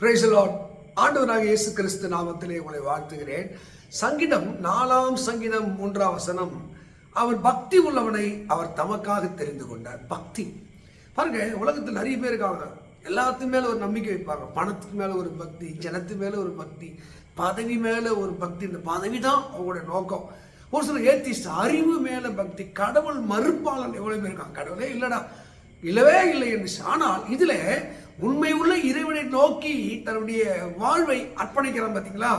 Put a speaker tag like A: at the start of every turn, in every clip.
A: Price ஆண்டவராக இயேசு கிறிஸ்து நாமத்திலே உங்களை வாழ்த்துகிறேன். சங்கீதம் நாலாம் சங்கீதம் மூன்றாம் வசனம். அவர் பக்தி உள்ளவனை அவர் தமக்காக தெரிந்து கொண்டார். பக்தி. பாருங்க உலகத்தில் நிறைய பேர் இருக்காங்க. எல்லாத்து மேல ஒரு நம்பிக்கை வைப்பாங்க. பணத்துக்கு மேல ஒரு பக்தி ஜனத்து மேல ஒரு பக்தி பதவி மேல ஒரு பக்தி. இந்த பதவி தான் அவங்களோட நோக்கம். ஒரு சில ஏத்திஸ்ட் அறிவு மேல பக்தி. கடவுள் மறுப்பாளன் எவ்வளவு பேர் இருக்காங்க? கடவுளே இல்லடா. இல்லவே இல்லை என்று ஆனால் இதில் உண்மை உள்ள இறைவனை நோக்கி தன்னுடைய வாழ்வை அர்ப்பணிக்கிறான் பார்த்தீங்களா?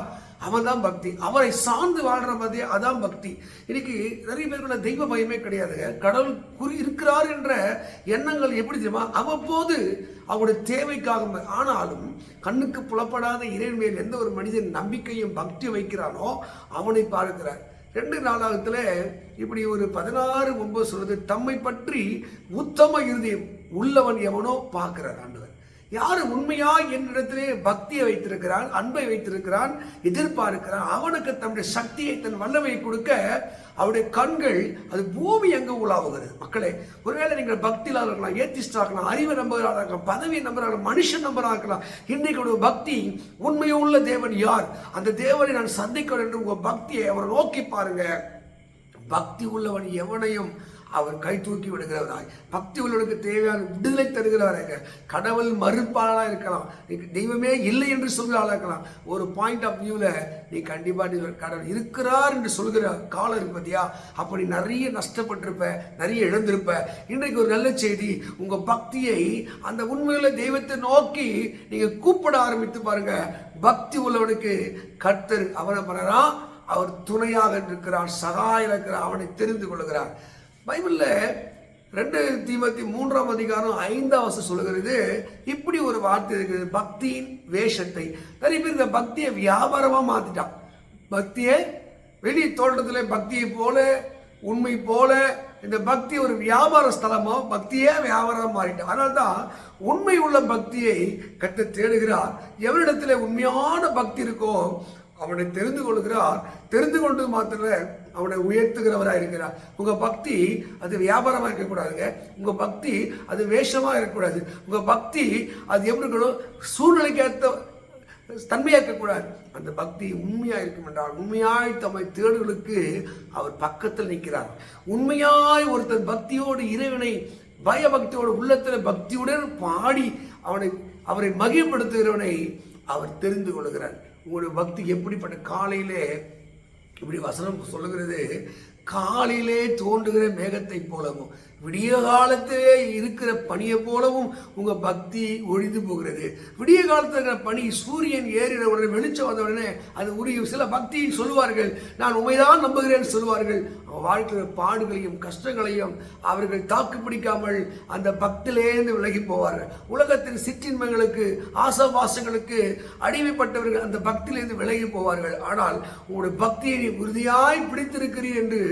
A: அவன் தான் பக்தி. அவரை சார்ந்து வாழ்ற மாதிரி அதான் பக்தி. இன்னைக்கு நிறைய பேருக்குள்ள தெய்வ பயமே கிடையாதுங்க கடவுள் குறி இருக்கிறார் என்ற எண்ணங்கள் எப்படி தெரியுமா? அவ்வப்போது அவருடைய தேவைக்காக ஆனாலும் கண்ணுக்கு புலப்படாத இறைவன் மேல் எந்த ஒரு மனிதன் நம்பிக்கையும் பக்தி வைக்கிறானோ அவனை பார்க்கிறார். ரெண்டு நாளாகத்தில் இப்படி ஒரு பதினாறு ஒன்பது சொல்றது தம்மை பற்றி உத்தம இறுதி உள்ளவன் எவனோ பார்க்கிறார் ஆண்டவர். யார் உண்மையா என்னிடத்திலே பக்தியை வைத்திருக்கிறான் அன்பை வைத்திருக்கிறான் எதிர்பார்க்கிறான்? அவனுக்கு தன்னுடைய சக்தியை தன் வல்லமை கொடுக்க அவருடைய கண்கள் அது பூமி எங்க உலாவுகிறது? மக்களே ஒருவேளை நீங்கள் பக்தியில் இருக்கலாம் ஏத்திஸ்டாக இருக்கலாம் அறிவை நம்பராக இருக்கலாம் பதவி நம்பராக மனுஷன் நம்பராக இருக்கலாம் இன்றைக்கு உடைய பக்தி உண்மையுள்ள தேவன் யார்? அந்த தேவனை நான் சந்திக்கிறேன் என்று உங்கள் பக்தியை அவரை நோக்கி பாருங்க. பக்தி உள்ளவன் எவனையும் அவர் கை தூக்கி விடுகிறவராய். பக்தி உள்ளவனுக்கு தேவையான விடுதலை தருகிறவராக. கடவுள் மறுப்பாளராக இருக்கலாம். தெய்வமே இல்லை என்று சொல்கிறாளாக இருக்கலாம். ஒரு பாயிண்ட் ஆஃப் வியூவில் நீ கண்டிப்பாக கடவுள் இருக்கிறார் என்று சொல்கிற காலம் இருக்கு பார்த்தியா அப்படி நிறைய நஷ்டப்பட்டிருப்ப நிறைய இழந்திருப்ப. இன்றைக்கு ஒரு நல்ல செய்தி. உங்கள் பக்தியை அந்த உண்மையில் தெய்வத்தை நோக்கி நீங்கள் கூப்பிட ஆரம்பித்து பாருங்க. பக்தி உள்ளவனுக்கு கர்த்தர் அவனை பண்ணறான் அவர் துணையாக இருக்கிறார் சகாயம் இருக்கிறார் அவனை தெரிந்து கொள்கிறார் பைபிளில் ரெண்டு தீமத்தி மூன்றாம் அதிகாரம் ஐந்தாம் வசம் சொல்லுகிறது. இப்படி ஒரு வார்த்தை இருக்குது. பக்தியின் வேஷத்தை. நிறைய பேர் இந்த பக்தியை வியாபாரமாக மாற்றிட்டான் பக்தியை வெளி தோட்டத்தில் பக்தியை போல உண்மை போல இந்த பக்தி ஒரு வியாபார ஸ்தலமோ பக்தியே வியாபாரம் மாறிட்டான் அதனால தான் உண்மை உள்ள பக்தியை கற்று தேடுகிறார். எவரிடத்தில் உண்மையான பக்தி இருக்கோ அவனை தெரிந்து கொள்கிறார். தெரிந்து கொண்டு மாத்திர அவனை உயர்த்துகிறவராக இருக்கிறார். உங்கள் பக்தி அது வியாபாரமாக இருக்கக்கூடாதுங்க. உங்கள் பக்தி அது வேஷமாக இருக்கக்கூடாது. உங்கள் பக்தி அது எப்படி இருக்கணும்? சூழ்நிலைக்கு ஏற்ற தன்மையாக இருக்கக்கூடாது. அந்த பக்தி உண்மையாக இருக்கும் என்றால் உண்மையாய் தம்மை தேடுகளுக்கு அவர் பக்கத்தில் நிற்கிறார். உண்மையாய் ஒருத்தர் பக்தியோடு இறைவனை பயபக்தியோடு உள்ளத்தில் பக்தியுடன் பாடி அவனை அவரை மகிழ்படுத்துகிறவனை அவர் தெரிந்து கொள்கிறார். உங்களுடைய பக்தி எப்படிப்பட்ட காலையிலே இப்படி வசனம் சொல்லுகிறது? காலையிலே தோன்றுகிற மேகத்தை போலவும் விடிய காலத்திலே இருக்கிற பனியை போலவும் உங்க பக்தி ஒழிந்து போகிறது. விடிய காலத்தில் இருக்கிற பனி சூரியன் ஏறின உடனே வெளிச்சம் வந்த உடனே அது உரிய சில பக்தியை சொல்லுவார்கள் நான் உண்மைதான் நம்புகிறேன் சொல்லுவார்கள். வாழ்க்கையில் பாடுகளையும் கஷ்டங்களையும் அவர்கள் தாக்கு பிடிக்காமல் அந்த பக்தியிலேருந்து விலகி போவார்கள். உலகத்தின் சிற்றின்மைகளுக்கு ஆசவாசங்களுக்கு அடிமைப்பட்டவர்கள் அந்த பக்தியிலிருந்து விலகி போவார்கள். ஆனால் உங்களுடைய பக்தியை உறுதியாய் பிடித்திருக்கிறீர் என்று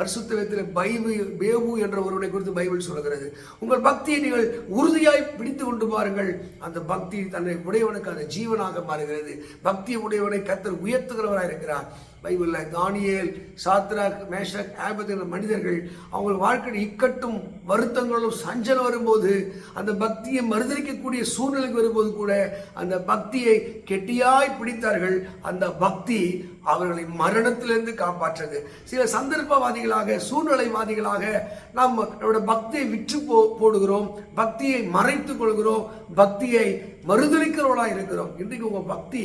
A: பரிசுத்தவத்தில் பைபு பேபு என்ற ஒருவனை குறித்து பைபிள் சொல்கிறது உங்கள் பக்தியை நீங்கள் உறுதியாய் பிடித்து கொண்டு பாருங்கள். அந்த பக்தி தன்னை உடையவனுக்கு அந்த ஜீவனாக மாறுகிறது. பக்தி உடையவனை கத்தர் உயர்த்துகிறவராக இருக்கிறார். பைபிளில் தானியேல் சாத்ராக் மேஷக் ஆபத் என்ற மனிதர்கள் அவங்க வாழ்க்கையில் இக்கட்டும் வருத்தங்களும் சஞ்சலம் வரும்போது அந்த பக்தியை மறுதளிக்கக்கூடிய சூழ்நிலைக்கு வரும்போது கூட அந்த பக்தியை கெட்டியாய் பிடித்தார்கள். அந்த பக்தி அவர்களை மரணத்திலிருந்து காப்பாற்றது சில சந்தர்ப்பவாதிகள் சந்தர்ப்பவாதிகளாக சூழ்நிலைவாதிகளாக நாம் நம்முடைய பக்தியை விற்று போ போடுகிறோம் பக்தியை மறைத்துக் கொள்கிறோம் பக்தியை மறுதளிக்கிறவர்களாக இருக்கிறோம். இன்றைக்கு உங்கள் பக்தி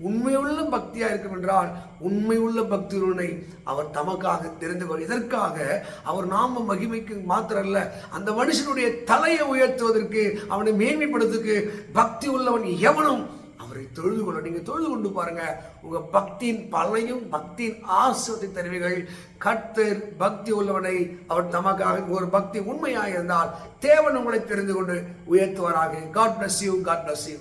A: உண்மையுள்ள பக்தியாக இருக்கும் என்றால் உண்மையுள்ள பக்தியுடனை அவர் தமக்காக தெரிந்து கொள் இதற்காக அவர் நாம மகிமைக்கு மாத்திரம் அல்ல அந்த மனுஷனுடைய தலையை உயர்த்துவதற்கு அவனை மேன்மைப்படுத்துக்கு பக்தி உள்ளவன் எவனும் அவரை தொழுது கொள்ள நீங்கள் தொழுது கொண்டு பாருங்க. உங்கள் பக்தியின் பலையும் பக்தியின் ஆசிரியத்தை தருவீர்கள் கர்த்தர் பக்தி உள்ளவனை அவர் தமக்காக ஒரு பக்தி உண்மையாக இருந்தால் தேவன் உங்களை தெரிந்து கொண்டு உயர்த்துவாராக. God bless you God bless you